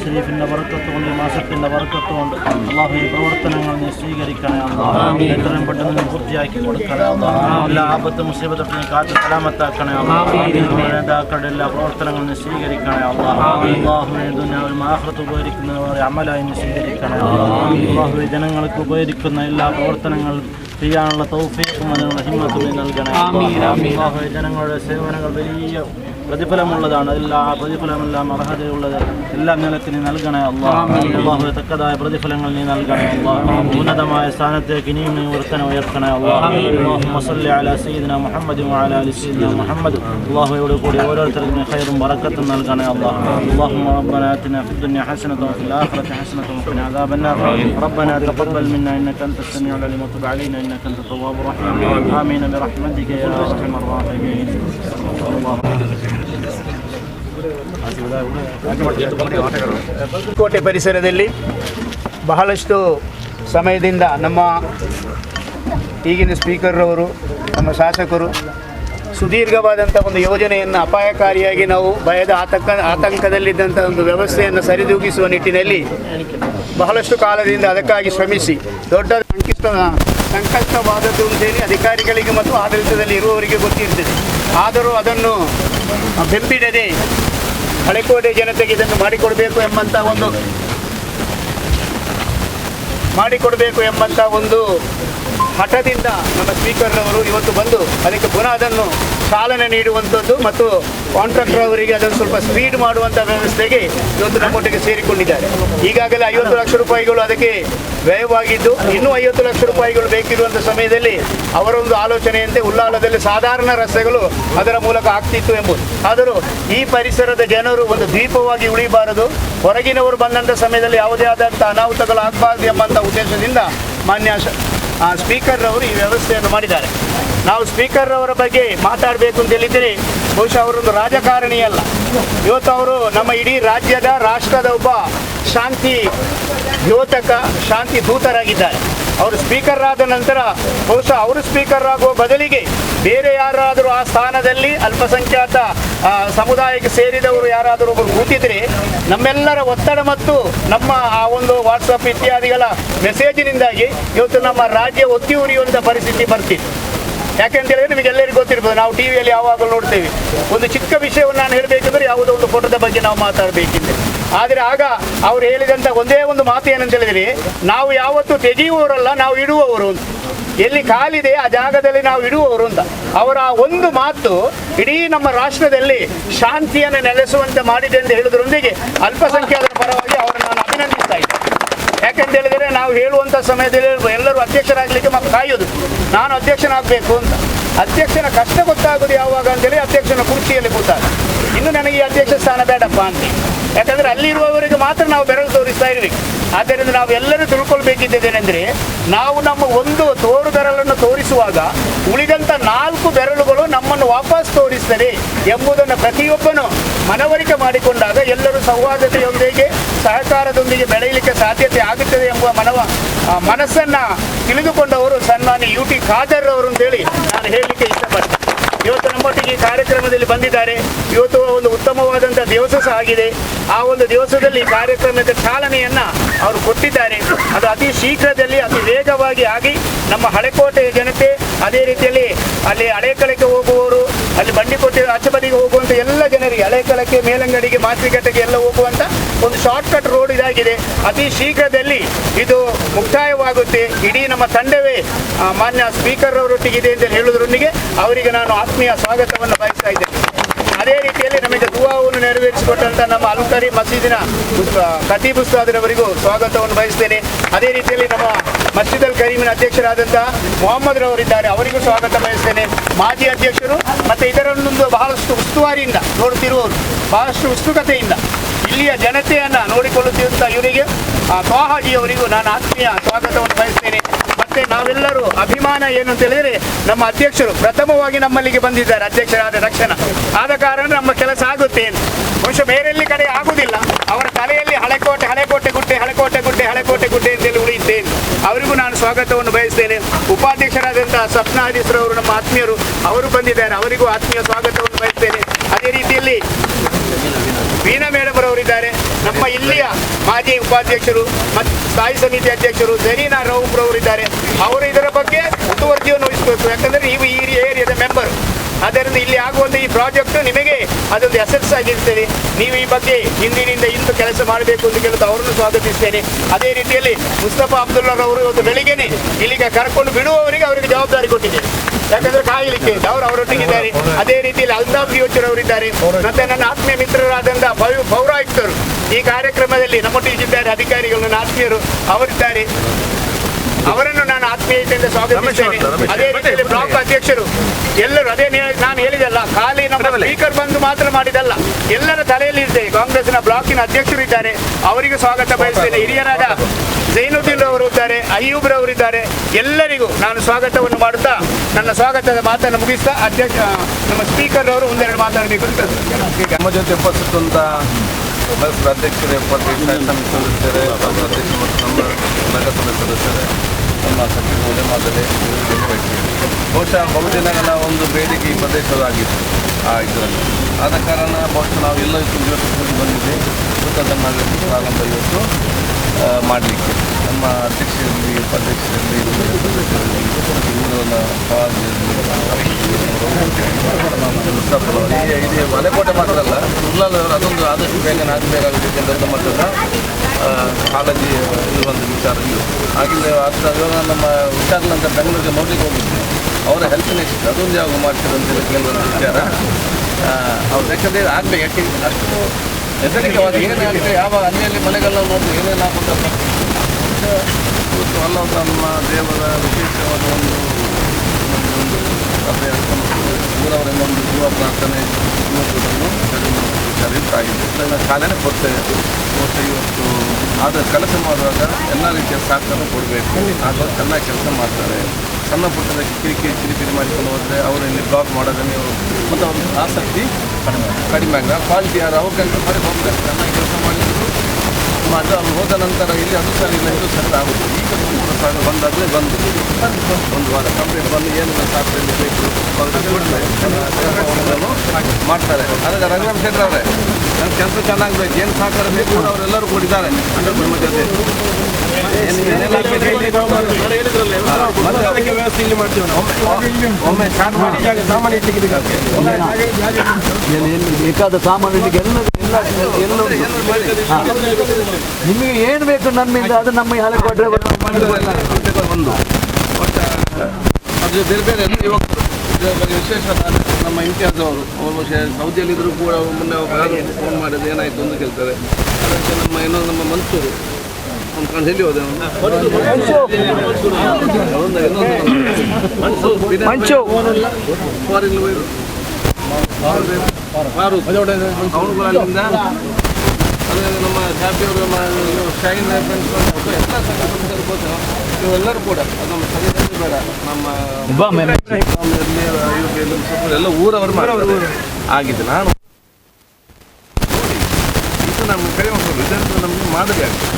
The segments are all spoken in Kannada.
ഷരീഫിന്റെ മാസത്തിന്റെ അള്ളാഹു പ്രവർത്തനങ്ങൾ നീ സ്വീകരിക്കണേ അള്ളാഹു. എത്രയും പെട്ടെന്ന് നീ പൂർത്തിയാക്കി കൊടുക്കണേ എല്ലാ ആപത്ത് മുസീബത്തൊക്കെ നീ കാത്ത് സലാമത്താക്കണേ അള്ളാഹു. നേതാക്കളുടെ എല്ലാ പ്രവർത്തനങ്ങളും നീ സ്വീകരിക്കണേ അള്ളാഹു. അള്ളാഹുവിനെ ദുനിയാവിൽ ആഹ്റത്ത് ഉപകരിക്കുന്നവരെ അമലായി നീ സ്വീകരിക്കണേ അള്ളാഹു. ജനങ്ങൾക്ക് ഉപകരിക്കുന്ന എല്ലാ പ്രവർത്തനങ്ങളും ചെയ്യാനുള്ള തൗഫീഖും അതിനുള്ള ഹിമ്മത്തും നൽകണേ ജനങ്ങളുടെ സേവനങ്ങൾ വലിയ പ്രതിഫലമുള്ളതാണ് എല്ലാ പ്രതിഫലമെല്ലാം അർഹതയുള്ളത് എല്ലാം നിലക്ക് നീ നൽകണേ അള്ളാഹു അള്ളാഹു തക്കതായ പ്രതിഫലങ്ങൾ നീ നൽകണേ അള്ളാഹു ഉന്നതമായ സ്ഥാനത്തേക്ക് ഇനിയും നീ ഉയർത്തനെ ഉയർത്തണേ അള്ളാഹു മസല്ലി അല സീദന മുഹമ്മദ് വഅല അലി സീദന മുഹമ്മദ് അള്ളാഹുയോട് കൂടി ഓരോരുത്തർക്കും നീ ഖൈറും ബറക്കത്തും നൽകണേ അള്ളാഹു اللهم ربنا اتنا في الدنيا حسنه وفي الاخره حسنه وقنا عذاب النار ربنا تقبل منا انك انت السميع العليم وتب علينا انك انت التواب الرحيم امين برحمتك يا ارحم الراحمين الله ಕೋಟೆ ಪರಿಸರದಲ್ಲಿ ಬಹಳಷ್ಟು ಸಮಯದಿಂದ ನಮ್ಮ ಈಗಿನ ಸ್ಪೀಕರ್ರವರು ನಮ್ಮ ಶಾಸಕರು ಸುದೀರ್ಘವಾದಂಥ ಒಂದು ಯೋಜನೆಯನ್ನು ಅಪಾಯಕಾರಿಯಾಗಿ ನಾವು ಭಯದ ಆತಂಕ ಆತಂಕದಲ್ಲಿದ್ದಂಥ ಒಂದು ವ್ಯವಸ್ಥೆಯನ್ನು ಸರಿದೂಗಿಸುವ ನಿಟ್ಟಿನಲ್ಲಿ ಬಹಳಷ್ಟು ಕಾಲದಿಂದ ಅದಕ್ಕಾಗಿ ಶ್ರಮಿಸಿ ದೊಡ್ಡ ಸಂಕಿಷ್ಟ ಸಂಕಷ್ಟವಾದದ್ದು ಅಂತೇಳಿ ಅಧಿಕಾರಿಗಳಿಗೆ ಮತ್ತು ಆಡಳಿತದಲ್ಲಿ ಇರುವವರಿಗೆ ಗೊತ್ತಿರ್ತದೆ. ಆದರೂ ಅದನ್ನು ಬೆಂಬಿಡದೆ ಹಳೆಕೋಡೆ ಜನತೆಗೆ ಇದನ್ನು ಮಾಡಿಕೊಡಬೇಕು ಎಂಬಂಥ ಒಂದು ಮಾಡಿಕೊಡಬೇಕು ಎಂಬಂಥ ಒಂದು ಹಠದಿಂದ ನಮ್ಮ ಸ್ಪೀಕರ್ನವರು ಇವತ್ತು ಬಂದು ಅದಕ್ಕೆ ಪುನಃ ಅದನ್ನು ಚಾಲನೆ ನೀಡುವಂಥದ್ದು ಮತ್ತು ಕಾಂಟ್ರಾಕ್ಟರ್ ಅವರಿಗೆ ಅದನ್ನು ಸ್ವಲ್ಪ ಸ್ಪೀಡ್ ಮಾಡುವಂಥ ವ್ಯವಸ್ಥೆಗೆ ಇವತ್ತು ನಮ್ಮೊಟ್ಟಿಗೆ ಸೇರಿಕೊಂಡಿದ್ದಾರೆ. ಈಗಾಗಲೇ ಐವತ್ತು ಲಕ್ಷ ರೂಪಾಯಿಗಳು ಅದಕ್ಕೆ ವ್ಯಯವಾಗಿದ್ದು, ಇನ್ನೂ ಐವತ್ತು ಲಕ್ಷ ರೂಪಾಯಿಗಳು ಬೇಕಿರುವಂಥ ಸಮಯದಲ್ಲಿ ಅವರೊಂದು ಆಲೋಚನೆಯಂತೆ ಉಲ್ಲಾಲದಲ್ಲಿ ಸಾಧಾರಣ ರಸ್ತೆಗಳು ಅದರ ಮೂಲಕ ಆಗ್ತಿತ್ತು ಎಂಬುದು. ಆದರೂ ಈ ಪರಿಸರದ ಜನರು ಒಂದು ದ್ವೀಪವಾಗಿ ಉಳಿಬಾರದು. ಹೊರಗಿನವರು ಬಂದಂಥ ಸಮಯದಲ್ಲಿ ಯಾವುದೇ ಆದಂಥ ಅನಾಹುತಗಳು ಆಗಬಾರ್ದು ಎಂಬಂಥ ಉದ್ದೇಶದಿಂದ ಮಾನ್ಯ ಸ್ಪೀಕರ್ ಅವರು ಈ ವ್ಯವಸ್ಥೆಯನ್ನು ಮಾಡಿದ್ದಾರೆ. ನಾವು ಸ್ಪೀಕರ್ ಅವರ ಬಗ್ಗೆ ಮಾತಾಡಬೇಕು ಅಂತ ಹೇಳಿದರೆ ಬಹುಶಃ ಅವರೊಂದು ರಾಜಕಾರಣಿ ಅಲ್ಲ. ಇವತ್ತು ಅವರು ನಮ್ಮ ಇಡೀ ರಾಜ್ಯದ, ರಾಷ್ಟ್ರದ ಒಬ್ಬ ಶಾಂತಿ ದ್ಯೋತಕ, ಶಾಂತಿ ದೂತರಾಗಿದ್ದಾರೆ. ಅವರು ಸ್ಪೀಕರ್ ಆದ ನಂತರ ಬಹುಶಃ ಅವರು ಸ್ಪೀಕರ್ ಆಗುವ ಬದಲಿಗೆ ಬೇರೆ ಯಾರಾದರೂ ಆ ಸ್ಥಾನದಲ್ಲಿ ಅಲ್ಪಸಂಖ್ಯಾತ ಸಮುದಾಯಕ್ಕೆ ಸೇರಿದವರು ಯಾರಾದರೂ ಒಬ್ಬರು ಕೂತಿದ್ರೆ ನಮ್ಮೆಲ್ಲರ ಒತ್ತಡ ಮತ್ತು ನಮ್ಮ ಆ ಒಂದು ವಾಟ್ಸಪ್ ಇತ್ಯಾದಿಗಳ ಮೆಸೇಜಿನಿಂದಾಗಿ ಇವತ್ತು ನಮ್ಮ ರಾಜ್ಯ ಒತ್ತಿ ಉರಿಯುವಂಥ ಪರಿಸ್ಥಿತಿ ಬರ್ತಿತ್ತು ಯಾಕೆಂತ ಹೇಳಿದ್ರೆ ನಿಮಗೆ ಎಲ್ಲರಿಗೂ ಗೊತ್ತಿರ್ಬೋದು. ನಾವು ಟಿವಿಯಲ್ಲಿ ಯಾವಾಗಲೂ ನೋಡ್ತೇವೆ. ಒಂದು ಚಿಕ್ಕ ವಿಷಯವನ್ನು ನಾನು ಹೇಳಬೇಕಂದ್ರೆ ಯಾವುದೋ ಒಂದು ಫೋಟೋದ ಬಗ್ಗೆ ನಾವು ಮಾತಾಡಬೇಕಿದೆ. ಆದರೆ ಆಗ ಅವರು ಹೇಳಿದಂಥ ಒಂದೇ ಒಂದು ಮಾತು ಏನಂತ ಹೇಳಿದ್ರೆ, ನಾವು ಯಾವತ್ತೂ ತೆಗೆಯುವವರಲ್ಲ, ನಾವು ಇಡುವವರು ಅಂತ. ಎಲ್ಲಿ ಕಾಲಿದೆ ಆ ಜಾಗದಲ್ಲಿ ನಾವು ಇಡುವವರು ಅಂತ. ಅವರ ಆ ಒಂದು ಮಾತು ಇಡೀ ನಮ್ಮ ರಾಷ್ಟ್ರದಲ್ಲಿ ಶಾಂತಿಯನ್ನು ನೆಲೆಸುವಂತೆ ಮಾಡಿದೆ ಅಂತ ಹೇಳುವುದರೊಂದಿಗೆ ಅಲ್ಪಸಂಖ್ಯಾತರ ಪರವಾಗಿ ಅವರನ್ನು ನಾನು ಅಭಿನಂದಿಸ್ತಾ ಇದ್ದೇನೆ. ಯಾಕಂತ ಹೇಳಿದರೆ ನಾವು ಹೇಳುವಂಥ ಸಮಯದಲ್ಲಿ ಎಲ್ಲರೂ ಅಧ್ಯಕ್ಷರಾಗಲಿಕ್ಕೆ ಮತ್ತೆ ಕಾಯೋದು. ನಾನು ಅಧ್ಯಕ್ಷನಾಗಬೇಕು ಅಂತ. ಅಧ್ಯಕ್ಷನ ಕಷ್ಟ ಗೊತ್ತಾಗೋದು ಯಾವಾಗ ಅಂತೇಳಿ ಅಧ್ಯಕ್ಷನ ಕುರ್ಚಿಯಲ್ಲಿ ಕೂತಾಗ. ಇನ್ನು ನನಗೆ ಈ ಅಧ್ಯಕ್ಷ ಸ್ಥಾನ ಬೇಡಪ್ಪ ಅಂತ. ಯಾಕಂದ್ರೆ ಅಲ್ಲಿರುವವರಿಗೆ ಮಾತ್ರ ನಾವು ಬೆರಳು ತೋರಿಸ್ತಾ ಇರ್ಬೇಕು ಆದ್ದರಿಂದ ನಾವು ಎಲ್ಲರೂ ತಿಳ್ಕೊಳ್ಬೇಕಿದ್ದೇನೆಂದರೆ ನಾವು ನಮ್ಮ ಒಂದು ತೋರು ಬೆರಳನ್ನು ತೋರಿಸುವಾಗ ಉಳಿದಂತ ನಾಲ್ಕು ಬೆರಳುಗಳು ನಮ್ಮನ್ನು ವಾಪಸ್ ತೋರಿಸ್ತದೆ ಎಂಬುದನ್ನು ಪ್ರತಿಯೊಬ್ಬನು ಮನವರಿಕೆ ಮಾಡಿಕೊಂಡಾಗ ಎಲ್ಲರೂ ಸೌಹಾರ್ದತೆಯೊಂದಿಗೆ ಸಹಕಾರದೊಂದಿಗೆ ಬೆಳೆಯಲಿಕ್ಕೆ ಸಾಧ್ಯತೆ ಆಗುತ್ತದೆ ಎಂಬ ಮನವ ಮನಸ್ಸನ್ನು ತಿಳಿದುಕೊಂಡವರು ಸನ್ಮಾನಿ ಯು ಟಿ ಖಾದರ್ ಅವರು ಅಂತೇಳಿ ನಾನು ಹೇಳಲಿಕ್ಕೆ ಇಷ್ಟಪಡ್ತೇನೆ. ಇವತ್ತು ನಮ್ಮೊಟ್ಟಿಗೆ ಈ ಕಾರ್ಯಕ್ರಮದಲ್ಲಿ ಬಂದಿದ್ದಾರೆ. ಇವತ್ತು ಒಂದು ಉತ್ತಮವಾದಂಥ ದಿವಸ ಸಹ ಆಗಿದೆ. ಆ ಒಂದು ದಿವಸದಲ್ಲಿ ಕಾರ್ಯಕ್ರಮದ ಚಾಲನೆಯನ್ನ ಅವರು ಕೊಟ್ಟಿದ್ದಾರೆ. ಅದು ಅತಿ ಶೀಘ್ರದಲ್ಲಿ, ಅತಿ ವೇಗವಾಗಿ ಆಗಿ ನಮ್ಮ ಹಳೆಕೋಟೆಯ ಜನತೆ ಅದೇ ರೀತಿಯಲ್ಲಿ ಅಲ್ಲಿ ಹಳೆಕಳಕ್ಕೆ ಹೋಗುವವರು, ಅಲ್ಲಿ ಬಂಡಿಕೋಟೆ ಆಚೆ ಹೋಗುವಂತ ಎಲ್ಲ ಜನರಿಗೆ, ಹಳೆಕಳಕ್ಕೆ, ಮೇಲಂಗಡಿಗೆ ಮಾತ್ರಿಕಟ್ಟೆಗೆ ಎಲ್ಲ ಹೋಗುವಂತ ಒಂದು ಶಾರ್ಟ್ ಕಟ್ ರೋಡ್ ಇದಾಗಿದೆ. ಅತಿ ಶೀಘ್ರದಲ್ಲಿ ಇದು ಮುಕ್ತಾಯವಾಗುತ್ತೆ. ಇಡೀ ನಮ್ಮ ತಂಡವೇ ಮಾನ್ಯ ಸ್ಪೀಕರ್ ಅವರೊಟ್ಟಿಗಿದೆ ಅಂತ ಹೇಳುವುದರೊಂದಿಗೆ ಅವರಿಗೆ ನಾನು ಆತ್ಮೀಯ ಸ್ವಾಗತವನ್ನು ಬಯಸ್ತಾ ಇದ್ದೇನೆ. ಅದೇ ರೀತಿಯಲ್ಲಿ ನಮಗೆ ದುವಾವನ್ನು ನೆರವೇರಿಸಿಕೊಟ್ಟಂತ ನಮ್ಮ ಅಲ್ಕರಿ ಮಸೀದಿನ ಖತೀಬ್ ಉಸ್ತಾದರವರಿಗೂ ಸ್ವಾಗತವನ್ನು ಬಯಸ್ತೇನೆ. ಅದೇ ರೀತಿಯಲ್ಲಿ ನಮ್ಮ ಮಸ್ಜಿದ್ ಅಲ್ ಕರೀಮಿನ ಅಧ್ಯಕ್ಷರಾದಂತಹ ಮೊಹಮ್ಮದ್ ರವರಿದ್ದಾರೆ. ಅವರಿಗೂ ಸ್ವಾಗತ ಬಯಸ್ತೇನೆ. ಮಾಜಿ ಅಧ್ಯಕ್ಷರು ಮತ್ತೆ ಇದರಲ್ಲೊಂದು ಬಹಳಷ್ಟು ಉಸ್ತುವಾರಿಯಿಂದ ನೋಡುತ್ತಿರುವವರು ಬಹಳಷ್ಟು ಉತ್ಸುಕತೆಯಿಂದ ಇಲ್ಲಿಯ ಜನತೆಯನ್ನ ನೋಡಿಕೊಳ್ಳುತ್ತಿರುವಂತಹ ಇವರಿಗೆ ಆ, ತ್ವಾಹಾಜಿ ಅವರಿಗೂ ನಾನು ಆತ್ಮೀಯ ಸ್ವಾಗತವನ್ನು ಬಯಸ್ತೇನೆ. ಮತ್ತೆ ನಾವೆಲ್ಲರೂ ಅಭಿಮಾನ ಏನು ಅಂತ ಹೇಳಿದ್ರೆ ನಮ್ಮ ಅಧ್ಯಕ್ಷರು ಪ್ರಥಮವಾಗಿ ನಮ್ಮಲ್ಲಿಗೆ ಬಂದಿದ್ದಾರೆ, ಅಧ್ಯಕ್ಷರಾದ ರಕ್ಷಣ. ಆದ ಕಾರಣ ನಮ್ಮ ಕೆಲಸ ಆಗುತ್ತೆ ಅಂತ. ಬಹುಶಃ ಬೇರೆಲ್ಲಿ ಕಡೆ ಆಗುದಿಲ್ಲ. ಅವರ ತಲೆಯಲ್ಲಿ ಹಳೆಕೋಟೆ ಹಳೆಕೋಟೆ ಗುಡ್ಡೆ ಹಳೆಕೋಟೆ ಗುಡ್ಡೆ ಹಳೆಕೋಟೆ ಗುಡ್ಡೆ ಅಂತೇಳಿ ಉಳಿಯುತ್ತೇನೆ. ಅವರಿಗೂ ನಾನು ಸ್ವಾಗತವನ್ನು ಬಯಸ್ತೇನೆ. ಉಪಾಧ್ಯಕ್ಷರಾದಂತಹ ಸ್ವಪ್ನ ಅವರು ನಮ್ಮ ಆತ್ಮೀಯರು, ಅವರು ಬಂದಿದ್ದಾರೆ. ಅವರಿಗೂ ಆತ್ಮೀಯ ಸ್ವಾಗತವನ್ನು ಬಯಸ್ತೇನೆ. ಅದೇ ರೀತಿಯಲ್ಲಿ ವೀಣಾ ಮೇಡಮ್ ಅವರಿದ್ದಾರೆ ನಮ್ಮ ಇಲ್ಲಿಯ ಮಾಜಿ ಉಪಾಧ್ಯಕ್ಷರು ಮತ್ತು ಸ್ಥಾಯಿ ಸಮಿತಿ ಅಧ್ಯಕ್ಷರು ಜರೀನಾ ರೌಫ್ ರವರಿದ್ದಾರೆ ಅವರು ಇದರ ಬಗ್ಗೆ ಮುತುವರ್ಜಿಯನ್ನು ವಹಿಸಬೇಕು ಯಾಕಂದ್ರೆ ಇವು ಈ ಏರಿಯಾದ ಮೆಂಬರ್. ಆದ್ದರಿಂದ ಇಲ್ಲಿ ಆಗುವಂಥ ಈ ಪ್ರಾಜೆಕ್ಟ್ ನಿಮಗೆ ಅದೊಂದು ಎಸೆಟ್ಸ್ ಆಗಿರ್ತದೆ. ನೀವು ಈ ಬಗ್ಗೆ ಹಿಂದಿನಿಂದ ಇಂದು ಕೆಲಸ ಮಾಡಬೇಕು ಅಂತ ಕೇಳಿದ್ರು ಅವರನ್ನು ಸ್ವಾಗತಿಸ್ತೇನೆ. ಅದೇ ರೀತಿಯಲ್ಲಿ ಮುಸ್ತಫಾ ಅಬ್ದುಲ್ಲಾ ಅವರು ಇವತ್ತು ಬೆಳಿಗ್ಗೆನೆ ಇಲ್ಲಿಗೆ ಕರ್ಕೊಂಡು ಬಿಡುವವರಿಗೆ ಅವರಿಗೆ ಜವಾಬ್ದಾರಿ ಕೊಟ್ಟಿದ್ದೇನೆ ಯಾಕಂದ್ರೆ ಕಾಯಲಿಕ್ಕೆ ಅವರು ಅವರೊಟ್ಟಿಗಿದ್ದಾರೆ. ಅದೇ ರೀತಿಯಲ್ಲಿ ಅಲ್ತಾಫ್ ಯೋಚರ್ ಅವರಿದ್ದಾರೆ. ಮತ್ತೆ ನನ್ನ ಆತ್ಮೀಯ ಮಿತ್ರರಾದಂತಹ ಪೌರಾಯುಕ್ತರು ಈ ಕಾರ್ಯಕ್ರಮದಲ್ಲಿ ನಮ್ಮೊಟ್ಟಿಗಿದ್ದಾರೆ ಅಧಿಕಾರಿಗಳು ನನ್ನ ಆತ್ಮೀಯರು ಅವರಿದ್ದಾರೆ. ಅವರನ್ನು ನಾನು ಆತ್ಮೀಯತೆಯಿಂದ ಸ್ವಾಗತಿಸ್ತೇನೆ. ಅದೇ ರೀತಿಯಲ್ಲಿ ಬ್ಲಾಕ್ ಅಧ್ಯಕ್ಷರು ಎಲ್ಲರೂ ಅದೇ ನಾನು ಹೇಳಿದಲ್ಲ ಖಾಲಿ ನಮ್ಮ ಸ್ಪೀಕರ್ ಬಂದು ಮಾತ್ರ ಮಾಡಿದಲ್ಲ. ಎಲ್ಲರ ತಲೆಯಲ್ಲಿ ಇದೆ ಕಾಂಗ್ರೆಸ್ನ ಬ್ಲಾಕಿನ ಅಧ್ಯಕ್ಷರು ಇದ್ದಾರೆ. ಅವರಿಗೂ ಸ್ವಾಗತ ಬಯಸ್ತೇನೆ. ಹಿರಿಯರಾದ ಜೈನುದ್ದೀನ್ ಅವರು ಇದ್ದಾರೆ, ಅಯ್ಯೂಬ್ರ ರವರು ಇದ್ದಾರೆ. ಎಲ್ಲರಿಗೂ ನಾನು ಸ್ವಾಗತವನ್ನು ಮಾಡುತ್ತಾ, ನನ್ನ ಸ್ವಾಗತದ ಮಾತನ್ನು ಮುಗಿಸ್ತಾ, ಅಧ್ಯಕ್ಷ ನಮ್ಮ ಸ್ಪೀಕರ್ ಅವರು ಒಂದೆರಡು ಮಾತಾಡಬೇಕು ನಮ್ಮ ಜೊತೆ ಉಪಸ್ಥಿತ ಅಧ್ಯಕ್ಷರೇ ಉಪಾಧ್ಯಕ್ಷ ಸದಸ್ಯರೇ ಅಧ್ಯಕ್ಷ ನಮ್ಮ ನಗರಸಭೆ ಸದಸ್ಯರೇ, ನಮ್ಮ ಸಚಿವ ಉದ್ಯಮದಲ್ಲಿ ಬಹುಶಃ ಬಹುದಿನಗಳ ಒಂದು ಬೇಡಿಕೆ ಈ ಪ್ರದೇಶದಾಗಿತ್ತು ಆ ಇದರಲ್ಲಿ ಆದ ಕಾರಣ ಬಹುಶಃ ನಾವು ಎಲ್ಲ ಇವತ್ತು ಬಂದಿದೆ ಇವತ್ತು ನಾಗರಿಕ ಪ್ರಾರಂಭ ಇವತ್ತು ಮಾಡಲಿಕ್ಕೆ ನಮ್ಮ ಅಧ್ಯಕ್ಷರಲ್ಲಿ ಉಪಾಧ್ಯಕ್ಷರಲ್ಲಿ ಇಡೀ ಮಲೆಕೋಟೆ ಮಾತ್ರ ಅಲ್ಲ ಸುಳ್ಳಲ್ಲ ಅದೊಂದು ಆದಷ್ಟು ಬೇಗನೆ ದೊಡ್ಡ ಮಟ್ಟದ ಕಾಳಜಿ ಇರುವಂಥ ವಿಚಾರ ಇದು. ಹಾಗೆ ಆಗ್ತಾ ಇವಾಗ ನಮ್ಮ ವಿಚಾರಗಳಂತ ಬೆಂಗಳೂರಿಗೆ ನೋಡ್ಲಿಕ್ಕೆ ಹೋಗಿದ್ದೆ ಅವರ ಹೆಲ್ತ್ ನೆಕ್ಸ್ಟ್ ಅದೊಂದು ಯಾವಾಗ ಮಾಡ್ತಾರೆ ಅಂತೇಳಿ ಕೇಳುವಂಥ ವಿಚಾರ. ಅವ್ರು ಯಾಕಂದರೆ ಆಗಬೇಕು. ಯಾಕೆ? ಅಷ್ಟು ಹೆದರಿಕೆವಾಗಿ ಏನೇ ಆಗ್ತದೆ ಯಾವ ಅಲ್ಲಿ ಮನೆಗಳನ್ನ ನೋಡಿ ಏನೇನು ಆಗುತ್ತಲ್ಲ ಅಲ್ಲ, ನಮ್ಮ ದೇವರ ವಿಶೇಷವಾದ ಒಂದು ಒಂದು ಊರವರೆಂಬ ಒಂದು ಯುವ ಪ್ರಾರ್ಥನೆ ಇವತ್ತನ್ನು ವಿಚಾರ ಇದ್ದಾಗಿದೆ ಇದನ್ನು ಚಾಲನೆ ಕೊಡ್ತೇವೆ ಮತ್ತು ಇವತ್ತು ಆದರೆ ಕೆಲಸ ಮಾಡುವಾಗ ಎಲ್ಲ ರೀತಿಯ ಸಹಕಾರ ಕೊಡಬೇಕು ಆಗ ಚೆನ್ನಾಗಿ ಕೆಲಸ ಮಾಡ್ತಾರೆ ಸಣ್ಣ ಪುಟ್ಟದ ಕಿರಿಕಿರಿ ಕಿರಿಕಿರಿ ಮಾಡಿಕೊಂಡು ಹೋದರೆ ಅವರಲ್ಲಿ ಬ್ಲಾಕ್ ಮಾಡೋದನ್ನು ಮತ್ತು ಅವ್ರ ಆಸಕ್ತಿ ಕಡಿಮೆ ಕಡಿಮೆ ಆಗ ಕ್ವಾಲಿಟಿ ಯಾರು ಅವ್ರ ಕೆಲಸ ಮಾಡಿ ಹೋಗ್ತಾರೆ ಚೆನ್ನಾಗಿ ಕೆಲಸ ಮಾಡಿದ್ರು ಅದು ಹೋದ ನಂತರ ಇಲ್ಲಿ ಅದು ಸರಿ ಇಲ್ಲ ಇದು ಸರಿ ಆಗುತ್ತೆ ಈಗ ಸಂಪೂರ್ಣ ಸಾವಿರ ಬಂದಾಗಲೇ ಬಂದು. ಒಂದು ವಾರ ಕಂಪ್ಲೀಟ್ ಬಂದು ಏನು ಸಾಕಲ್ಲಿ ಬೇಕು ಮಾಡ್ತಾರೆ. ಅದಕ್ಕೆ ರಂಗನಾಥ್ ಶೆಟ್ಟರ್ ಅವರೇ ನನ್ನ ಕೆಲಸ ಚೆನ್ನಾಗಬೇಕು. ಏನು ಸಹಕಾರ ಬೇಕು ಅವರೆಲ್ಲರೂ ಕೊಟ್ಟಿದ್ದಾರೆ ಅಂದರೆ ನಿಮ್ಮ ಜೊತೆ ಏನೆಲ್ಲ. ಒಮ್ಮೆ- ಸಾಮಾನ್ಯ ಬೇಕಾದ ಸಾಮಾನ್ಯ ಎಲ್ಲ ನಿಮಗೆ ಏನು ಬೇಕು ನಮ್ಮಿಂದ? ಅದು ನಮ್ಮ ಹಳೆಕೋಟೆ ಒಂದು ಬಟ್ ಅದು ಬೇರೆ ಬೇರೆ ಇವಾಗ ವಿಶೇಷ ನಮ್ಮ ಇಮ್ತಿಯಾಜ್ ಅವರು ಅವರು ಬಹುಶಃ ಸೌದಿಯಲ್ಲಿದ್ದರೂ ಕೂಡ ಮೊನ್ನೆ ಫೋನ್ ಮಾಡಿದ್ರು ಏನಾಯಿತು ಅಂತ ಕೇಳ್ತಾರೆ. ಅದಕ್ಕೆ ನಮ್ಮ ಏನೋ ನಮ್ಮ ಮನ್ಸೂರು. ನಮ್ಮ ಕಣ್ಣು ಎಲ್ಲಿ ಹೋದೆ ಮನ್ಸೂರು. ಫಾರಿನ್ ಫಾರೂಕ್ ಅದೇ ನಮ್ಮ ಶಾಪಿಯವರು ನಮ್ಮ ಶೈನ್ ಫ್ರೆಂಡ್ಸ್ ಎಲ್ಲ ಸಂಘ ಸಂಸ್ಥೆಗಳು ಗೊತ್ತು. ಇವೆಲ್ಲರೂ ಕೂಡ ಅದು ನಮ್ಮ ಸಂಘಟನೆ ಬೇಡ. ನಮ್ಮ ಎಲ್ಲ ಊರವರು. ಆಗಿದೆ ನಾನು ಇದು ನಮ್ಮ ಕಡಿಮೆ ಒಂದು ಇದರಿಂದ ನಮಗೆ ಮಾದರಿ ಆಗಿದೆ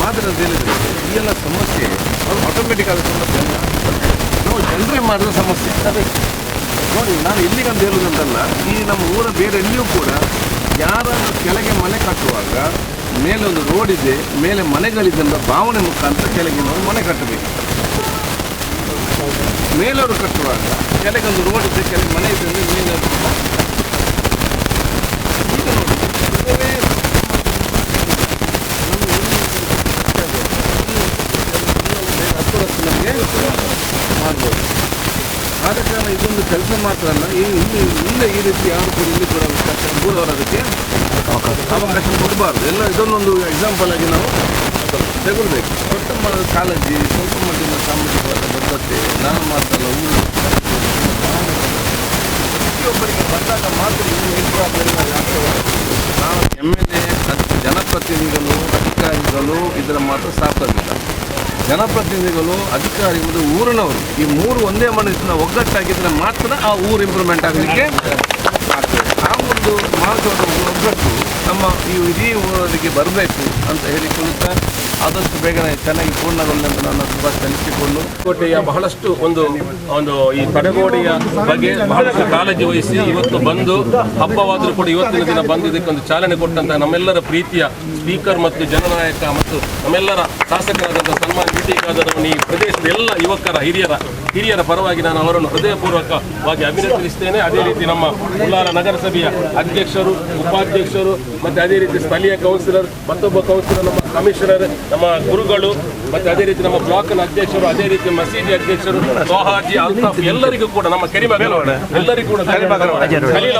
ಮಾದರಿ ಅಂತ ಹೇಳಿದ್ರೆ ಈ ಎಲ್ಲ ಸಮಸ್ಯೆ ಅದು ಆಟೋಮೆಟಿಕ್ ಆದ ಸಮಸ್ಯೆ ನಾವು ಜನರೇ ಮಾಡಿದ ಸಮಸ್ಯೆ. ನೋಡಿ ನಾನು ಎಲ್ಲಿಗಂತ ಹೇಳುವುದಂತಲ್ಲ ಈ ನಮ್ಮ ಊರ ಬೇರೆ ಎಲ್ಲಿಯೂ ಕೂಡ ಯಾರನ್ನು ಕೆಳಗೆ ಮನೆ ಕಟ್ಟುವಾಗ ಮೇಲೆ ಒಂದು ರೋಡ್ ಇದೆ ಮೇಲೆ ಮನೆಗಳಿದೆ ಎಂಬ ಭಾವನೆ ಮುಖಾಂತರ ಕೆಳಗೆ ನಾವು ಮನೆ ಕಟ್ಟಬೇಕು. ಮೇಲವರು ಕಟ್ಟುವಾಗ ಕೆಳಗೆ ಒಂದು ರೋಡ್ ಇದೆ ಕೆಳಗೆ ಮನೆ ಇದೆ ಅಂದರೆ ಮೇಲೆ ಅವರು ಕೂಡ ಈಗ ನೋಡಿ, ಇದುವೇ ನಮ್ಮ ಊರಿನ ಹತ್ತು ವರ್ಷ ನಮಗೆ ಮಾಡ್ಬೋದು ಆದ ಕಾರಣ ಇದೊಂದು ಕೆಲಸ ಮಾತ್ರ ಅಲ್ಲ. ಈ ಇಲ್ಲಿ ಮುಂದೆ ಈ ರೀತಿ ಯಾರು ಕೂಡ ಇಲ್ಲಿ ಕೂಡ ಅವಕಾಶ ಊರವರು ಅದಕ್ಕೆ ಅವಕಾಶ ಕೊಡಬಾರ್ದು. ಎಲ್ಲ ಇದೊಂದೊಂದು ಎಕ್ಸಾಂಪಲ್ ಆಗಿ ನಾವು ತಗೊಳ್ಬೇಕು ದೊಡ್ಡ ಮ- ಕಾಳಜಿ, ಸ್ವಲ್ಪ ಮಟ್ಟಿನ ಸಾಮಾಜಿಕವಾದ ಬದ್ಧತೆ ನಾನು ಮಾತ್ರ ಅಲ್ಲ, ಊರು. ಪ್ರತಿಯೊಬ್ಬರಿಗೆ ಬಂದಾಗ ಮಾತ್ರ ನಾವು ಎಂ ಎಲ್ ಎ ಜನಪ್ರತಿನಿಧಿಗಳು, ಅಧಿಕಾರಿಗಳು ಇದರ ಮಾತ್ರ ಸಾಕಾಗಿಲ್ಲ ಜನಪ್ರತಿನಿಧಿಗಳು, ಅಧಿಕಾರಿಗಳು, ಊರಿನವರು, ಈ ಮೂರು ಒಂದೇ ಮನಸ್ಸಿನ ಒಗ್ಗಟ್ಟಾಗಿದ್ದರೆ ಮಾತ್ರ ಆ ಊರು ಇಂಪ್ರೂವ್ಮೆಂಟ್ ಆಗಲಿಕ್ಕೆ ಆ ಒಂದು ಮಹತ್ವದ ಒಗ್ಗಟ್ಟು ನಮ್ಮ ಈ ಇಡೀ ಊರಿಗೆ ಬರಬೇಕು ಅಂತ ಹೇಳಿಕೊಳ್ಳುತ್ತಾ ಆದಷ್ಟು ಬೇಗನೆ ಚೆನ್ನಾಗಿ ಪೂರ್ಣಗೊಳ್ಳಿ ಅಂತ ನಾನು ತುಂಬ ಕಲಿಸಿಕೊಂಡು ಕೋಟೆಯ ಬಹಳಷ್ಟು ಒಂದು ಒಂದು ಈ ತಡೆಗೋಡೆಯ ಬಗ್ಗೆ ಬಹಳಷ್ಟು ಕಾಳಜಿ ವಹಿಸಿ ಇವತ್ತು ಬಂದು, ಹಬ್ಬವಾದರೂ ಕೂಡ ಇವತ್ತಿನ ದಿನ ಬಂದು ಇದಕ್ಕೊಂದು ಚಾಲನೆ ಕೊಟ್ಟಂತಹ ನಮ್ಮೆಲ್ಲರ ಪ್ರೀತಿಯ ಸ್ಪೀಕರ್ ಮತ್ತು ಜನನಾಯಕ ಮತ್ತು ನಮ್ಮೆಲ್ಲರ ಶಾಸಕರಾದಂಥ ಸನ್ಮಾನ್ ಈ ಪ್ರದೇಶದ ಎಲ್ಲ ಯುವಕರ ಹಿರಿಯರ ಹಿರಿಯರ ಪರವಾಗಿ ನಾನು ಅವರನ್ನು ಹೃದಯಪೂರ್ವಕವಾಗಿ ಅಭಿನಂದಿಸುತ್ತೇನೆ. ಅದೇ ರೀತಿ ನಮ್ಮ ಉಲ್ಲಾರ ನಗರಸಭೆಯ ಅಧ್ಯಕ್ಷರು, ಉಪಾಧ್ಯಕ್ಷರು, ಮತ್ತು ಅದೇ ರೀತಿ ಸ್ಥಳೀಯ ಕೌನ್ಸಿಲರ್ ಮತ್ತೊಬ್ಬ ಕೌನ್ಸಿಲರ್ ನಮ್ಮ ಕಮಿಷನರ್ ನಮ್ಮ ಗುರುಗಳು ಮತ್ತೆ ಅದೇ ರೀತಿ ನಮ್ಮ ಬ್ಲಾಕ್ನ ಅಧ್ಯಕ್ಷರು ಅದೇ ರೀತಿ ಮಸೀದಿ ಅಧ್ಯಕ್ಷರು ಸೋಹಾಜಿ ಅಲ್ತಾಫ್ ಎಲ್ಲರಿಗೂ ಕೂಡ ನಮ್ಮ ಕರಿಮಗಲು ಎಲ್ಲರಿಗೂ ಕೂಡ